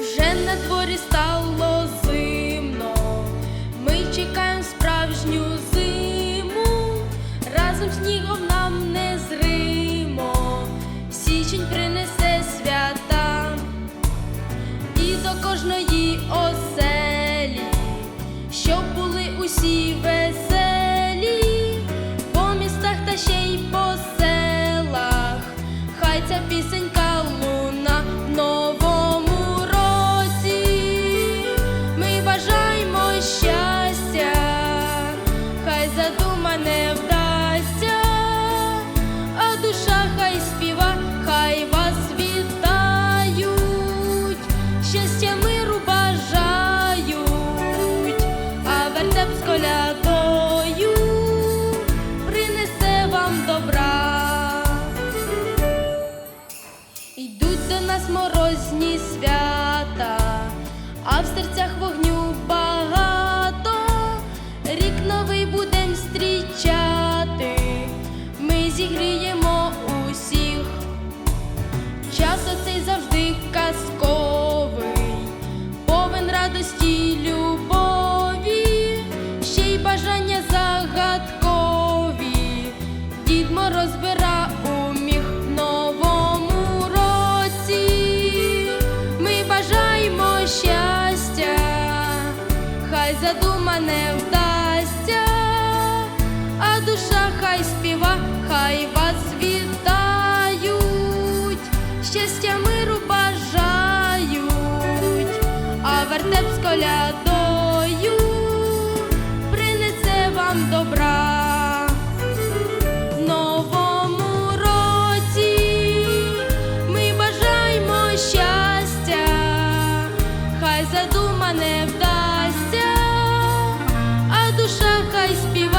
Вже на дворі стало зимно, ми чекаємо справжню зиму, разом снігом нам не зримо, січень принесе свята. І до кожної оселі, щоб були усі веселі. Ця пісенька луна в новому році. Ми бажаємо щастя, хай задумане вдасться, а душа хай співа, хай вас вітають, щастя миру бажають, а вертеп з колядою морозні свята, а в серцях вогню багато. Рік новий будем зустрічати, ми зігріємо усіх. Час оцей завжди казковий, повен радості любові, ще й бажання загадкові. Дід Мороз хай задума не вдасться, а душа хай співа, хай вас вітають, щастя миру бажають, а вертеп з колядою принесе вам добра. Задума не вдасться душа хай співає.